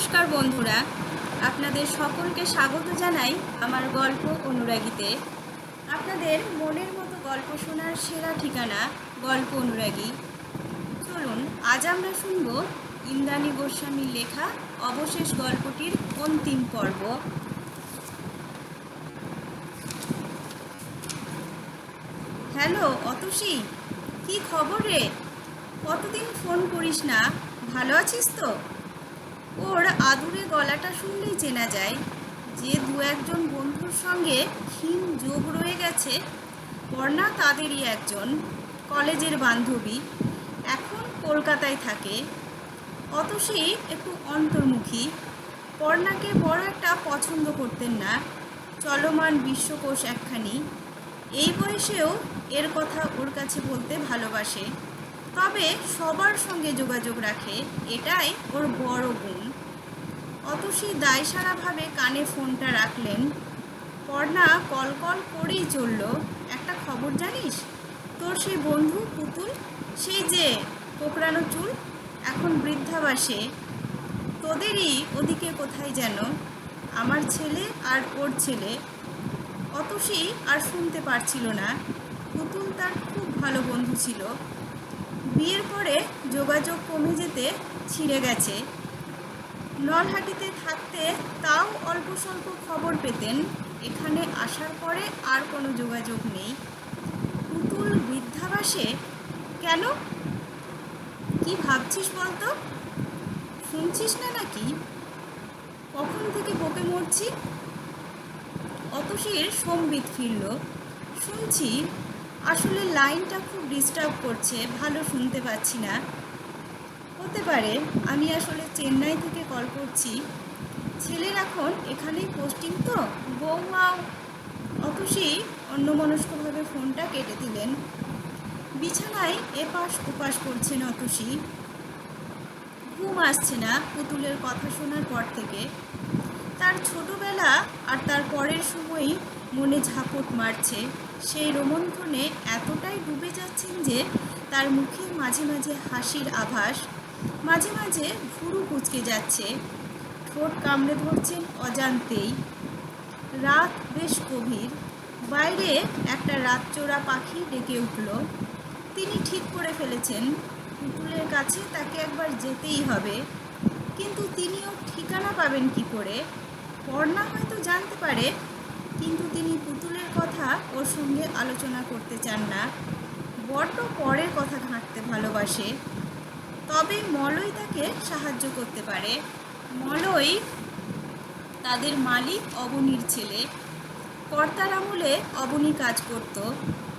নমস্কার বন্ধুরা, আপনাদের সকলকে স্বাগত জানাই আমার গল্প অনুরাগীতে। আপনাদের মনের মতো গল্প শোনার সেরা ঠিকানা গল্প অনুরাগী। চলুন, আজ আমরা শুনব ইন্দ্রাণী গোস্বামীর লেখা অবশেষ গল্পটির অন্তিম পর্ব। হ্যালো, অতসী, কি খবর রে? কতদিন ফোন করিস না, ভালো আছিস তো? ওর আদুরে গলাটা শুনলেই চেনা যায় যে দু একজন বন্ধুর সঙ্গে ক্ষীণ যোগ রয়ে গেছে। পর্ণা তাদেরই একজন কলেজের বান্ধবী, এখন কলকাতায় থাকে। অত অতসী একটু অন্তর্মুখী। পর্ণাকে বড় একটা পছন্দ করতেন না। চলমান বিশ্বকোষ একখানি। এই বয়সেও এর কথা ওর কাছে বলতে ভালোবাসে। তবে সবার সঙ্গে যোগাযোগ রাখে, এটাই ওর বড় গুণ। অতসী দায়সারাভাবে কানে ফোনটা রাখলেন। পর্ণা কল করেই চলল। একটা খবর জানিস? তোর সেই বন্ধু পুতুল? সেই যে কোকড়ানো চুল? এখন বৃদ্ধাবাসে। তোদেরই ওদিকে কোথায় যেন? আমার ছেলে আর ওর ছেলে। অতসী আর শুনতে পারছিল না। পুতুল তার খুব ভালো বন্ধু ছিল। বিয়ের পরে যোগাযোগ কমে যেতে ছিঁড়ে গেছে। নলহাটিতে থাকতে তাও অল্প স্বল্প খবর পেতেন। এখানে আসার পরে আর কোনো যোগাযোগ নেই। পুতুল বৃদ্ধাবাসে কেন? কি ভাবছিস বলতো? শুনছিস না নাকি? কখন থেকে বকে মরছি? অতসীর সম্বিত ফিরল। শুনছি আসলে লাইনটা খুব ডিস্টার্ব করছে, ভালো শুনতে পাচ্ছি না। হতে পারে, আমি আসলে চেন্নাই থেকে কল করছি। ছেলের এখন এখানেই পোস্টিং তো। বৌমাও অতসী অন্যমনস্কভাবে ফোনটা কেটে দিলেন। বিছানায় এপাশ ওপাশ করছেন অতসী। ঘুম আসছে না পুতুলের কথা শোনার পর থেকে। তার ছোটবেলা আর তার পরের সময়ই মনে ঝাপট মারছে। সেই রোমন্থনে এতটাই ডুবে যাচ্ছেন যে, তার মুখে মাঝে মাঝে হাসির আভাস। মাঝে মাঝে ভুরু কুচকে যাচ্ছে, ঠোঁট কামড়ে ধরছেন অজান্তেই। রাত বেশ গভীর, বাইরে একটা রাতচোরা পাখি ডেকে উঠল। তিনি ঠিক করে ফেলেছেন পুতুলের কাছে তাকে একবার যেতেই হবে। কিন্তু তিনিও ঠিকানা পাবেন কি করে? পর্ণা হয়তো জানতে পারে, কিন্তু তিনি পুতুলের কথা ওর সঙ্গে আলোচনা করতে চান না। বড্ড পরের কথা ঘাঁটতে ভালোবাসে। তবে মলয় তাকে সাহায্য করতে পারে। মলয় তাদের মালিক অবনীর ছেলে। কর্তার আমলে অবনী কাজ করত।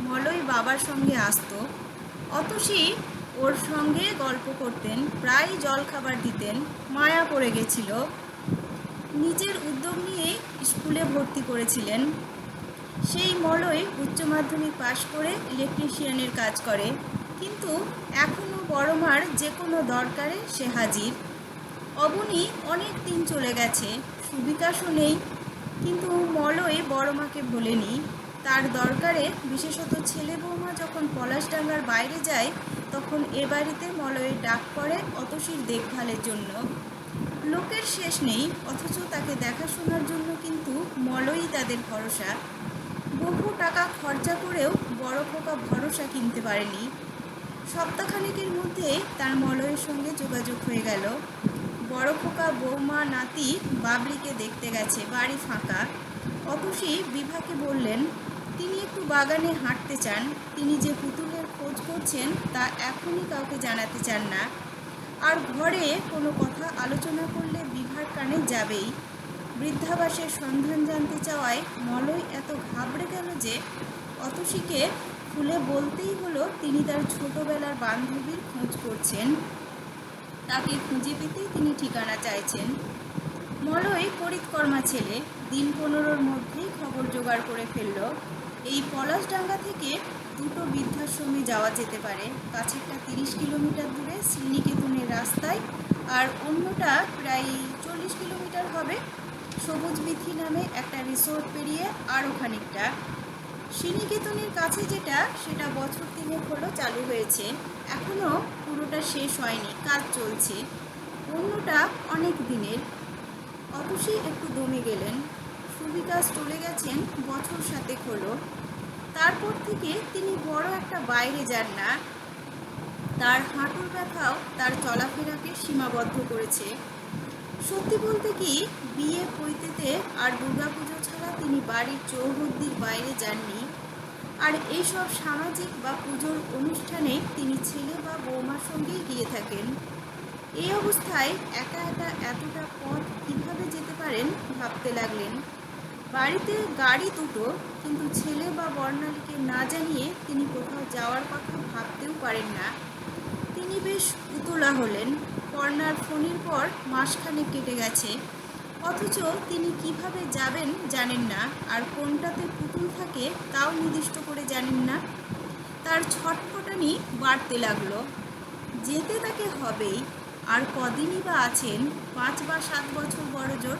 মলয় বাবার সঙ্গে আসতো। অতসী ওর সঙ্গে গল্প করতেন প্রায় জল খাবার দিতেন, মায়া পড়ে গেছিল। নিজের উদ্যোগ নিয়ে স্কুলে ভর্তি করেছিলেন। সেই মলয় উচ্চ মাধ্যমিক পাশ করে ইলেকট্রিশিয়ানের কাজ করে। কিন্তু এখনও বড় মার যে কোনো দরকারে সে হাজির। অবনী অনেক দিন চলে গেছে, সুবিকাশও নেই। কিন্তু মলয় বড় মাকে ভোলেনি তার দরকারে বিশেষত ছেলে বৌমা যখন পলাশডাঙ্গার বাইরে যায়, তখন এ বাড়িতে মলয়ের ডাক পড়ে অতসীর দেখভালের জন্য। লোকের শেষ নেই, অথচ তাকে দেখাশোনার জন্য কিন্তু মলই তাদের ভরসা। বহু টাকা খরচা করেও বড় খোকা ভরসা কিনতে পারেনি। সপ্তাহখানেকের মধ্যে তার মলয়ের সঙ্গে যোগাযোগ হয়ে গেল। বড় খোকা বৌমা নাতি বাবলিকে দেখতে গেছে, বাড়ি ফাঁকা। অতসী বিভাকে বললেন, তিনি একটু বাগানে হাঁটতে চান। তিনি যে পুতুলের খোঁজ করছেন, তা এখনই কাউকে জানাতে চান না। আর ঘরে কোনো কথা আলোচনা করলে বিভার কানে যাবেই। বৃদ্ধাবাসের সন্ধান জানতে চাওয়ায় মলয় এত ঘাবড়ে গেল যে, অতসীকে খুলে বলতেই হলো তিনি তার ছোটবেলার বান্ধবীর খোঁজ করছেন। তাকে খুঁজে পেতেই তিনি ঠিকানা চাইছেন। মলয় করিতকর্মা ছেলে দিন পনেরোর মধ্যেই খবর জোগাড় করে ফেলল। এই পলাশডাঙ্গা থেকে দুটো বৃদ্ধাশ্রমে যাওয়া যেতে পারে। কাছেরটা তিরিশ কিলোমিটার দূরে শ্রীনিকেতনের রাস্তায় আর অন্যটা প্রায় চল্লিশ কিলোমিটার হবে। সবুজ বিথি নামে একটা রিসোর্ট পেরিয়ে আরও খানিকটা। শ্রীনিকেতনের কাছে যেটা, সেটা বছর তিনেক হলো চালু হয়েছে। এখনও পুরোটা শেষ হয়নি, কাজ চলছে। অন্যটা অনেক দিনের। অতসী একটু দমে গেলেন। সুবিকাশ চলে গেছেন, বছর সাতেক হলো। তারপর থেকে তিনি বড় একটা বাইরে যান না। তার হাঁটুর ব্যথাও তার চলাফেরাকে সীমাবদ্ধ করেছে। সত্যি বলতে কি, বিয়ে পৈতেতে আর দুর্গাপুজো ছাড়া তিনি বাড়ির চৌহদ্দির বাইরে যাননি। আর এইসব সামাজিক বা পুজোর অনুষ্ঠানে তিনি ছেলে বা বৌমার সঙ্গেই গিয়ে থাকেন। এই অবস্থায় একা একা এতটা পথ কীভাবে যেতে পারেন ভাবতে লাগলেন। বাড়িতে গাড়ি দুটো, কিন্তু ছেলে বা বর্ণালীকে না জানিয়ে তিনি কোথাও যাওয়ার কথা ভাবতেও পারেন না। তিনি বেশ উতলা হলেন। কর্নার ফোনের পর মাসখানেক কেটে গেছে। অথচ তিনি কীভাবে যাবেন জানেন না, আর কোনটাতে পুতুল থাকে তাও নির্দিষ্ট করে জানেন না। তার ছটফটানি বাড়তে লাগল। যেতে তাকে হবেই, আর কদিনই বা আছেন পাঁচ বা সাত বছর বড় জোর।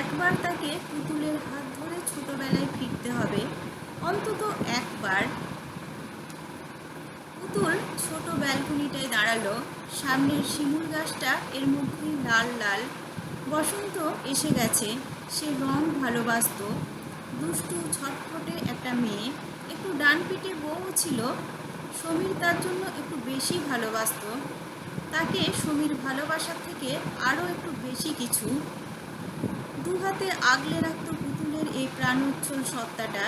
একবার তাকে পুতুলের হাত ধরে ছোটোবেলায় ফিরতে হবে। অন্তত একবার পুতুল ছোট ব্যালকনিটায় দাঁড়াল। সামনের শিমুল গাছটা এর মধ্যেই লাল লাল। বসন্ত এসে গেছে, সে রং ভালোবাসত। দুষ্টু ছটফটে একটা মেয়ে, একটু ডান পিটে বউ ছিল। সমীর তার জন্য একটু বেশি ভালোবাসত। তাকে সমীর ভালোবাসার থেকে আরও একটু বেশি কিছু। দু হাতে আগলে রাখত পুতুলের এই প্রাণোচ্ছল সত্তাটা।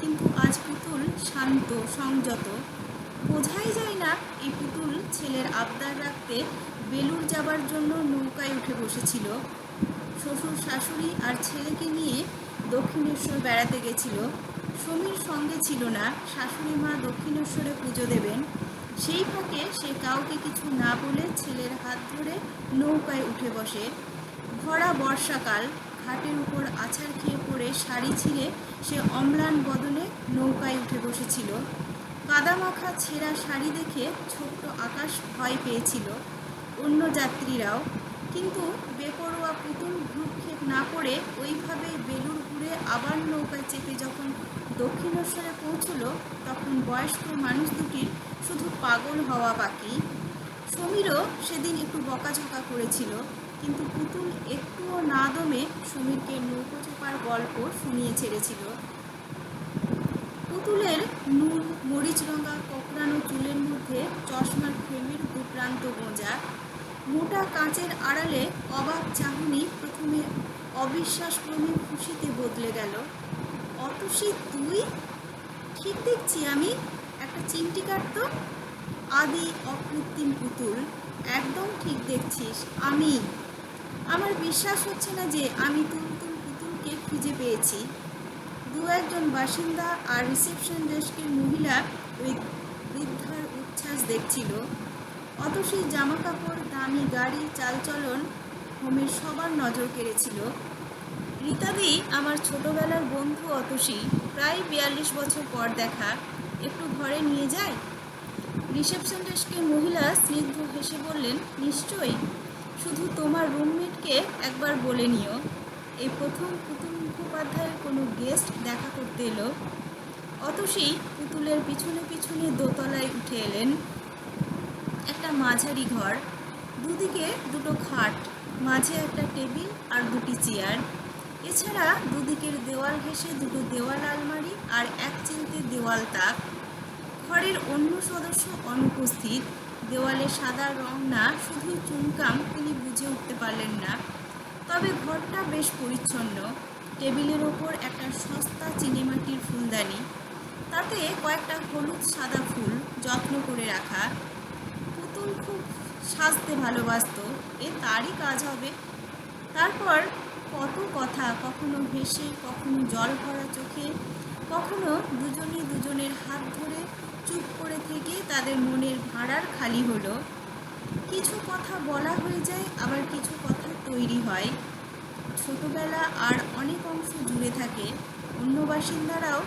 কিন্তু আজ পুতুল শান্ত, সংযত। বোঝাই যায় না, এই পুতুল ছেলের আবদার রাখতে বেলুর যাবার জন্য নৌকায় উঠে বসেছিল। শ্বশুর শাশুড়ি আর ছেলেকে নিয়ে দক্ষিণেশ্বর বেড়াতে গেছিল। সমীর সঙ্গে ছিল না, শাশুড়ি মা দক্ষিণেশ্বরে পুজো দেবেন। সেই ফাঁকে সে কাউকে কিছু না বলে ছেলের হাত ধরে নৌকায় উঠে বসে। ভরা বর্ষাকাল, ঘাটের উপর আছাড় খেয়ে পড়ে শাড়ি ছিঁড়ে সে অম্লান বদলে নৌকায় উঠে বসেছিল। কাদামাখা ছেঁড়া শাড়ি দেখে ছোট্ট আকাশ ভয় পেয়েছিল। অন্য যাত্রীরাও। কিন্তু বেপরোয়া পুতুল ভ্রুক্ষেপ না করে ওইভাবে বেলুর ঘুরে আবার নৌকায় চেপে যখন দক্ষিণেশ্বরে পৌঁছল, তখন বয়স্ক মানুষ দুটির শুধু পাগল হওয়া বাকি। সমীরও সেদিন একটু বকাঝকা করেছিল, কিন্তু পুতুল একটুও না দমে সমীরকে নৌকো চাপার গল্প শুনিয়ে ছেড়েছিল। পুতুলের নুন, মরিচ রঙা, কোকড়ানো চুলের মধ্যে চশমার ফ্রেমের দুপ্রান্ত গোঁজা মোটা কাঁচের আড়ালে অবাক চাহনি প্রথমে অবিশ্বাসক্রমে খুশিতে বদলে গেল। অতসী তুই? ঠিক দেখছি আমি? একটা চিমটি কাটতো আদি অকৃত্রিম পুতুল, একদম ঠিক দেখছিস, আমি। আমার বিশ্বাস হচ্ছে না যে আমি তুলতুল পুতুলকে খুঁজে পেয়েছি। দু একজন বাসিন্দা আর রিসেপশন ডেস্কের মহিলা বৃদ্ধার উচ্ছ্বাস দেখছিল। অতসী জামা কাপড় দামি গাড়ি, চালচলন হোমের সবার নজর কেড়েছিল। রীতাদি, আমার ছোটবেলার বন্ধু অতসী, প্রায় বিয়াল্লিশ বছর পর দেখা, একটু ঘরে নিয়ে যায়? রিসেপশন ডেস্কের মহিলা স্নিগ্ধ হেসে বললেন, নিশ্চয়ই। শুধু তোমার রুমমেটকে একবার বলে নিও। এই প্রথম পুতুল মুখোপাধ্যায়ের কোনো গেস্ট দেখা করতে এলো। অতসী পুতুলের পিছনে পিছনে দোতলায় উঠে এলেন। একটা মাঝারি ঘর, দুদিকে দুটো খাট, মাঝে একটা টেবিল আর দুটি চেয়ার। এছাড়া দুদিকের দেওয়াল ঘেঁষে দুটো দেওয়াল আলমারি আর এক চিলতে দেওয়াল তাক। ঘরের অন্য সদস্য অনুপস্থিত। দেওয়ালে সাদা রং না শুধু চুনকাম, তিনি বুঝে উঠতে পারলেন না। তবে ঘরটা বেশ পরিচ্ছন্ন। টেবিলের ওপর একটা সস্তা চিনেমাটির ফুলদানি, তাতে কয়েকটা হলুদ সাদা ফুল যত্ন করে রাখা। পুতুল খুব সাজতে ভালোবাসত, এ তারই কাজ হবে। তারপর কত কথা, কখনো ভেসে কখনো জল ভরা চোখে, কখনো দুজনে দুজনের হাত ধরে চুপ করে থেকে তাদের মনের ভাড়ার খালি হলো। কিছু কথা বলা হয়ে যায়, আবার কিছু কথা তৈরি হয়। ছোটবেলা আর অনেক অংশ জুড়ে থাকে। অন্য বাসিন্দারাও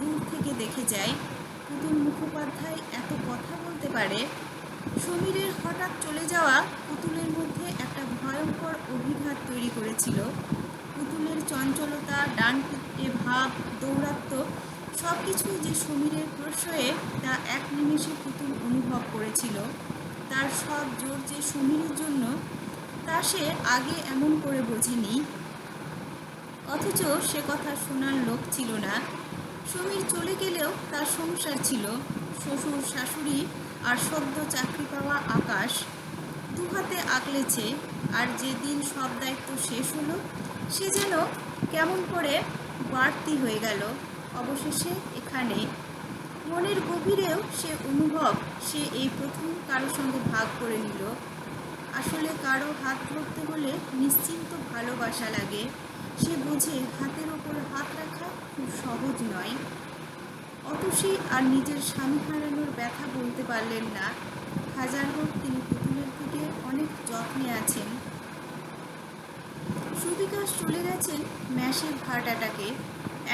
দূর থেকে দেখে যায়, পুতুল মুখোপাধ্যায় এত কথা বলতে পারে। সমীরের হঠাৎ চলে যাওয়া পুতুলের মধ্যে একটা ভয়ঙ্কর অভিঘাত তৈরি করেছিল। পুতুলের চঞ্চলতা ডান পিঠে ভাব দৌরাত্ম সব কিছুই যে সমীরের প্রশ্রয়ে তা এক নিমেষে পুতুল অনুভব করেছিল। তার সব জোর যে সমীরের জন্য তা সে আগে এমন করে বোঝেনি। অথচ সে কথা শোনার লোক ছিল না। সমীর চলে গেলেও তার সংসার ছিল। শ্বশুর, শাশুড়ি আর সদ্য চাকরি পাওয়া আকাশ দু হাতে আগলেছে আর যেদিন সব দায়িত্ব শেষ হলো, সে যেন কেমন করে বাড়তি হয়ে গেল। অবশেষে এখানে মনের গভীরেও সে অনুভব সে এই প্রথম কারও সঙ্গে ভাগ করে নিল। আসলে কারও হাত ধরতে হলে নিশ্চিন্ত ভালোবাসা লাগে। সে বোঝে হাতের ওপর হাত রাখা খুব সহজ নয়। অতসী আর নিজের স্বামী হারানোর ব্যথা বলতে পারলেন না। হাজার হোক তিনি পুতুলের দিকে অনেক যত্নে আছেন। সুবিকাশ চলে গেছেন ম্যাশের হার্ট অ্যাটাকে।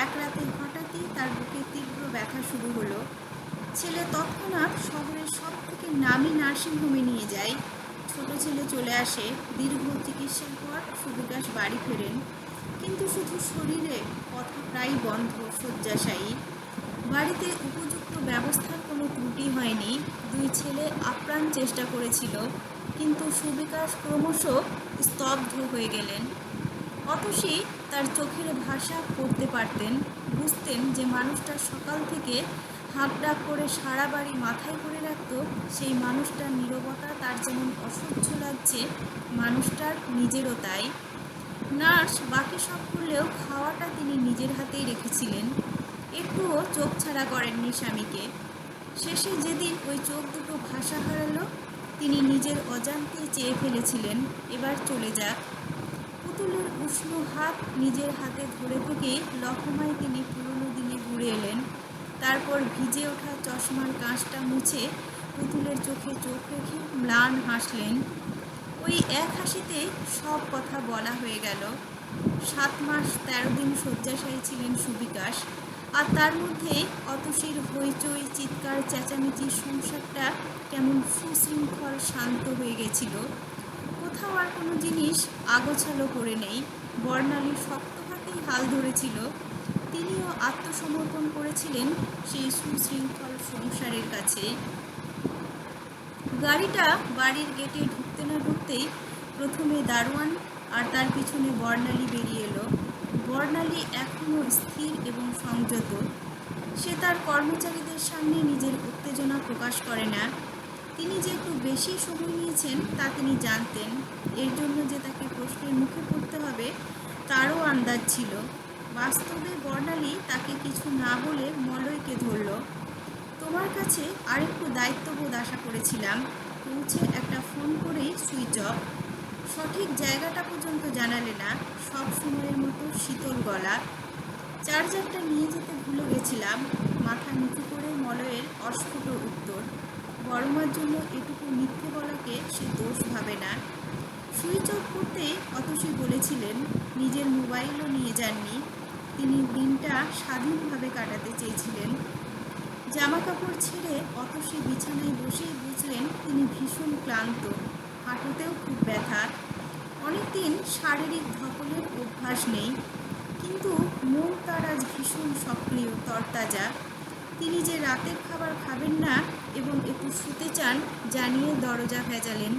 এক রাতে হঠাৎই তার বুকে তীব্র ব্যথা শুরু হলো। ছেলে তৎক্ষণাৎ শহরের সব থেকে নামি নার্সিংহোমে নিয়ে যায়। ছোট ছেলে চলে আসে, দীর্ঘ চিকিৎসার পর সুবিকাশ বাড়ি ফেরেন। কিন্তু শুধু শরীরে, কথা প্রায় বন্ধ, শয্যাশায়ী। বাড়িতে উপযুক্ত ব্যবস্থার কোনো ত্রুটি হয়নি। দুই ছেলে আপ্রাণ চেষ্টা করেছিল, কিন্তু সুবিকাশ ক্রমশ স্তব্ধ হয়ে গেলেন। অতসী তার চোখের ভাষা পড়তে পারতেন, বুঝতেন যে মানুষটা সকাল থেকে হাঁক ডাক করে সারা বাড়ি মাথায় করে রাখত, সেই মানুষটার নীরবতা তার যেমন অসহ্য লাগছে, মানুষটার নিজেরও তাই। নার্স বাকি সব করলেও খাওয়াটা তিনি নিজের হাতেই রেখেছিলেন। একটুও চোখ ছাড়া করেননি স্বামীকে। শেষে যেদিন ওই চোখ দুটো ভাষা হারালো, তিনি নিজের অজান্তে চেয়ে ফেলেছিলেন, এবার চলে যাক। পুতুলের উষ্ণ হাত নিজের হাতে ধরে থেকেই লকমায় তিনি পুরনো দিনে ঘুরে এলেন। তারপর ভিজে ওঠা চশমার কাঁচটা মুছে পুতুলের চোখে চোখ রেখে ম্লান হাসলেন। ওই এক হাসিতে সব কথা বলা হয়ে গেল। সাত মাস তেরো দিন শয্যাশায়ী ছিলেন সুবিকাশ, আর তার মধ্যে অতসীর হইচই, চিৎকার চেঁচামেচির সংসারটা কেমন সুশৃঙ্খল, শান্ত হয়ে গেছিল। কোথাও আর কোনো জিনিস আগোছালো করে নেই। বর্ণালী শক্ত হাতেই হাল ধরেছিল। আত্মসমর্পণ করেছিলেন সেই সুশৃঙ্খল সংসারের কাছে। গাড়িটা বাড়ির গেটে ঢুকতে না ঢুকতেই প্রথমে দারোয়ান আর তার পিছনে বর্ণালী বেরিয়ে এলো। বর্ণালী এখনও স্থির এবং সংযত। সে তার কর্মচারীদের সামনে নিজের উত্তেজনা প্রকাশ করে না। তিনি যে একটু বেশি সময় নিয়েছেন তা তিনি জানতেন। এর জন্য যে তাকে প্রশ্নের মুখে পড়তে হবে, তারও আন্দাজ ছিল। বাস্তবে বর্ণালী তাকে কিছু না বলে মলয়কে ধরল। তোমার কাছে আরেকটু দায়িত্ববোধ আশা করেছিলাম। পৌঁছে একটা ফোন করেই সুইচ অফ। সঠিক জায়গাটা পর্যন্ত জানালে না, সব সময়ের মতো শীতল গলা। চার্জারটা নিয়ে যেতে ভুলে গেছিলাম। মাথা নিচু করে মলয়ের অস্ফুট উত্তর। বড়মার জন্য এটুকু মিথ্যে বলাকে সে দোষ ভাবে না। সুইচ অফ করতে অতসী বলেছিলেন, নিজের মোবাইলও নিয়ে যাননি। তিনি দিনটা স্বাধীনভাবে কাটাতে চেয়েছিলেন। জামা কাপড় ছেড়ে অতসী বিছানায় বসেই বুঝলেন তিনি ভীষণ ক্লান্ত, হাঁটুতেও খুব ব্যথা। অনেকদিন শারীরিক ধকলের অভ্যাস নেই, কিন্তু মন তার আজ ভীষণ সক্রিয়, তরতাজা। তিনি যে রাতের খাবার খাবেন না এবং একটু শুতে চান জানিয়ে দরজা ভেজালেন।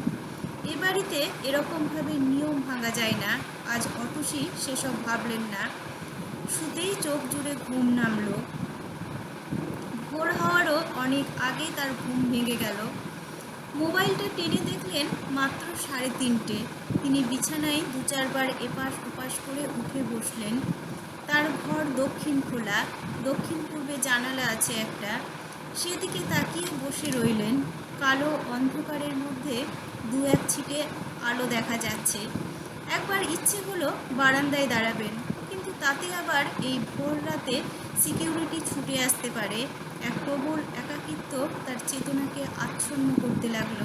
এ বাড়িতে এরকমভাবে নিয়ম ভাঙা যায় না, আজ অতসী সেসব ভাবলেন না। শুতেই চোখ জুড়ে ঘুম নামলো। ভোর হওয়ারও অনেক আগেই তার ঘুম ভেঙে গেল। মোবাইলটা টেনে দেখলেন মাত্র সাড়ে তিনটে। তিনি বিছানায় দু চারবার এপাশ ওপাশ করে উঠে বসলেন। তার ঘর দক্ষিণ খোলা। দক্ষিণ পূর্বে জানালা আছে একটা। সেদিকে তাকিয়ে বসে রইলেন। কালো অন্ধকারের মধ্যে দু এক ছিটে আলো দেখা যাচ্ছে। একবার ইচ্ছে হলো বারান্দায় দাঁড়াবেন। তাতে আবার এই ভোর রাতে সিকিউরিটি ছুটে আসতে পারে। এক প্রবল একাকিত্ব তার চেতনাকে আচ্ছন্ন করতে লাগল।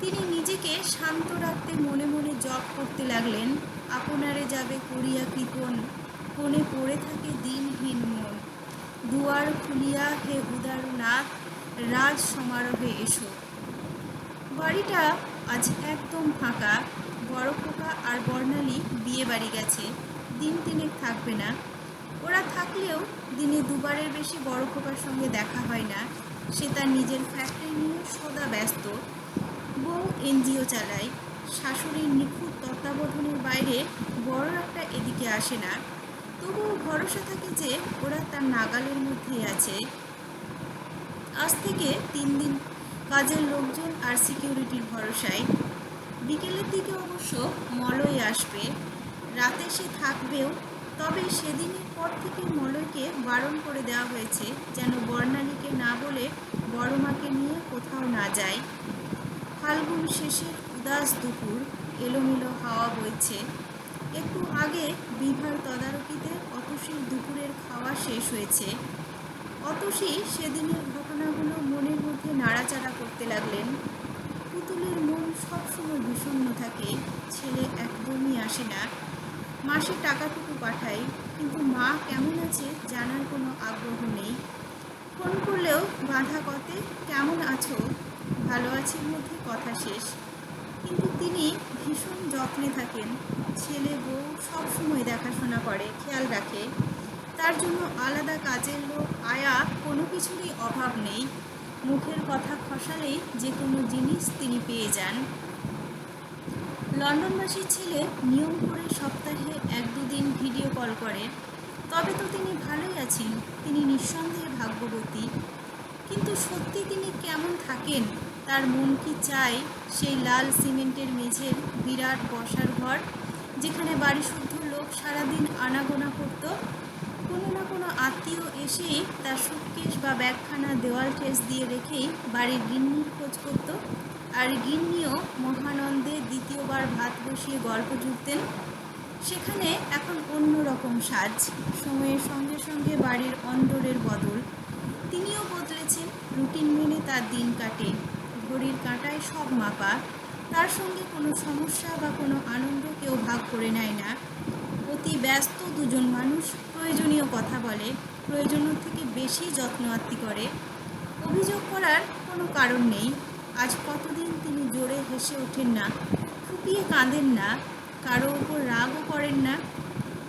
তিনি নিজেকে শান্ত রাখতে মনে মনে জপ করতে লাগলেন, আপনারে যাবে করিয়া কৃপণ, কোণে পড়ে থাকে দিনহীন মন। দুয়ার খুলিয়া হে উদার উদারনাথ, রাজ সমারোহে এসো। বাড়িটা আজ একদম ফাঁকা, বড় খোকা আর বর্ণালী বিয়ে বাড়ি গেছে। দিন তিনেক থাকবে না। ওরা থাকলেও দিনে দুবারের বেশি বড় খোকার সঙ্গে দেখা হয় না। সে তার নিজের ফ্যাক্টরি নিয়ে সদা ব্যস্ত। বউ এনজিও চালায়। শাশুড়ির নিখুঁত তত্ত্বাবধানের বাইরে বড় একটা এদিকে আসে না। তবুও ভরসা থাকে যে ওরা তার নাগালের মধ্যেই আছে। আজ থেকে তিন দিন কাজের লোকজন আর সিকিউরিটির ভরসায়। বিকেলের দিকে অবশ্য মলয় আসবে। রাতে সে থাকবেও, তবে সেদিনের পর থেকে মলয়কে বারণ করে দেওয়া হয়েছে যেন বর্ণালীকে না বলে বড় মাকে নিয়ে কোথাও না যায়। ফাল্গুন শেষের উদাস দুপুর এলোমেলো হাওয়া বইছে। একটু আগে বিভার তদারকিতে অতসীর দুপুরের খাওয়া শেষ হয়েছে। অতসী সেদিনের ঘটনাগুলো মনের মধ্যে নাড়াচাড়া করতে লাগলেন। পুতুলের মন সবসময় বিষণ্ণ থাকে, ছেলে একদমই আসে না। মাসে টাকাটুকু পাঠাই, কিন্তু মা কেমন আছে জানার কোনো আগ্রহ নেই। ফোন করলেও বাধা কতে কেমন আছো? ভালো আছির মধ্যে কথা শেষ। কিন্তু তিনি ভীষণ যত্নে থাকেন। ছেলে, বউ সবসময় দেখাশোনা করে, খেয়াল রাখে। তার জন্য আলাদা কাজের লোক, আয়া কোনো কিছুরই অভাব নেই। মুখের কথা খসালেই যে কোনো জিনিস তিনি পেয়ে যান। লন্ডনবাসীর ছেলে নিয়ম করে সপ্তাহে এক দুদিন ভিডিও কল করে, তবে তো তিনি ভালোই আছেন, তিনি নিঃসন্দেহে ভাগ্যবতী। কিন্তু সত্যি তিনি কেমন থাকেন, তার মন কি চায় সেই লাল সিমেন্টের মেঝের বিরাট বসার ঘর, যেখানে বাড়ি শুদ্ধ লোক সারাদিন আনাগোনা করত? কোনো না কোনো আত্মীয় এসেই তার সুটকেস বা ব্যাগখানা দেওয়াল ঠেস দিয়ে রেখেই বাড়ির গিন্নির খোঁজ করত? আর গিন্নিও মহানন্দে দ্বিতীয়বার ভাত বসিয়ে গল্প জুড়তেন সেখানে এখন অন্য রকম সাজ, সময়ের সঙ্গে সঙ্গে বাড়ির অন্দরের বদল। তিনিও বদলেছেন, রুটিন মেনে তার দিন কাটে। ঘড়ির কাঁটায় সব মাপা, তার সঙ্গে কোনো সমস্যা বা কোনো আনন্দ কেউ ভাগ করে নেয় না। অতি ব্যস্ত দুজন মানুষ প্রয়োজনীয় কথা বলে, প্রয়োজনের থেকে বেশি যত্ন আত্মি করে। অভিযোগ করার কোনো কারণ নেই, আজ কতদিন জোরে হেসে ওঠেন না ফুপিয়ে কাঁদেন না, কারও ওপর রাগও করেন না।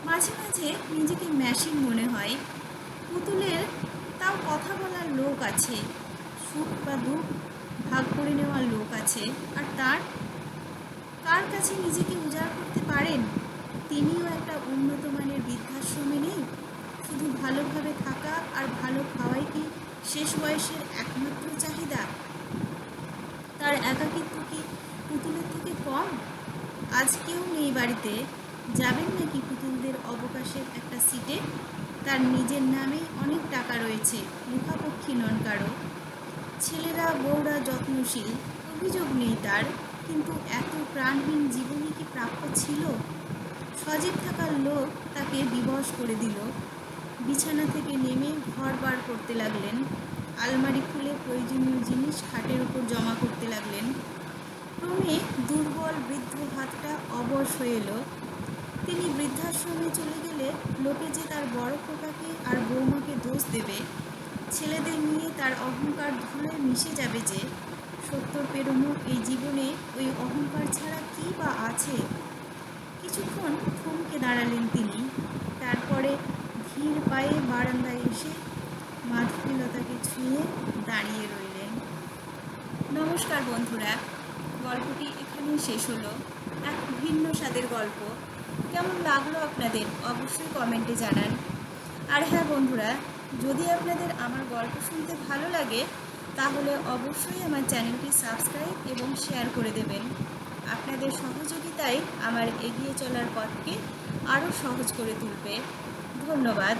মাঝে মাঝে নিজেকে মেশিন মনে হয়। পুতুলের তাও কথা বলার লোক আছে, সুখ বা দুঃখ ভাগ করে নেওয়ার লোক আছে। আর তার, কার কাছে নিজেকে উজাড় করতে পারেন? তিনিও একটা উন্নত মানের বৃদ্ধাশ্রমে নেই? শুধু ভালোভাবে থাকা আর ভালো খাওয়াই কি শেষ বয়সের একমাত্র চাহিদা? তার একাকিত্ব কি পুতুলের থেকে কম? আজ কেউ নেই বাড়িতে। যাবেন নাকি পুতুলদের অবকাশের একটা সিটে তার নিজের নামে অনেক টাকা রয়েছে, মুখাপক্ষী নন কারও। ছেলেরা, বউরা যত্নশীল, অভিযোগ নেই তার, কিন্তু এত প্রাণহীন জীবনে কি প্রাপ্য ছিল? সজীব থাকার লোক তাকে বিবশ করে দিল। বিছানা থেকে নেমে ঘর বার করতে লাগলেন। আলমারি খুলে প্রয়োজনীয় জিনিস খাটের উপর জমা করতে লাগলেন। ক্রমে দুর্বল বৃদ্ধ হাতটা অবশ হয়ে এলো। তিনি বৃদ্ধাশ্রমে চলে গেলে লোকে যে তার বড় খোকাকে আর বৌমাকে দোষ দেবে, ছেলেদের নিয়ে তার অহংকার ধুলোয় মিশে যাবে যে, সত্তর পেরোনো এই জীবনে ওই অহংকার ছাড়া কী বা আছে? কিছুক্ষণ থমকে দাঁড়ালেন তিনি। তারপরে ধীর পায়ে বারান্দায় এসে মাধবীলতাকে ছুঁয়ে দাঁড়িয়ে রইলেন। নমস্কার বন্ধুরা, গল্পটি এখানেই শেষ হলো। এক ভিন্ন স্বাদের গল্প। কেমন লাগল আপনাদের অবশ্যই কমেন্টে জানান। আর হ্যাঁ বন্ধুরা, যদি আপনাদের আমার গল্প শুনতে ভালো লাগে, তাহলে অবশ্যই আমার চ্যানেলটি সাবস্ক্রাইব এবং শেয়ার করে দেবেন। আপনাদের সহযোগিতায় আমার এগিয়ে চলার পথকে আরও সহজ করে তুলবে। ধন্যবাদ।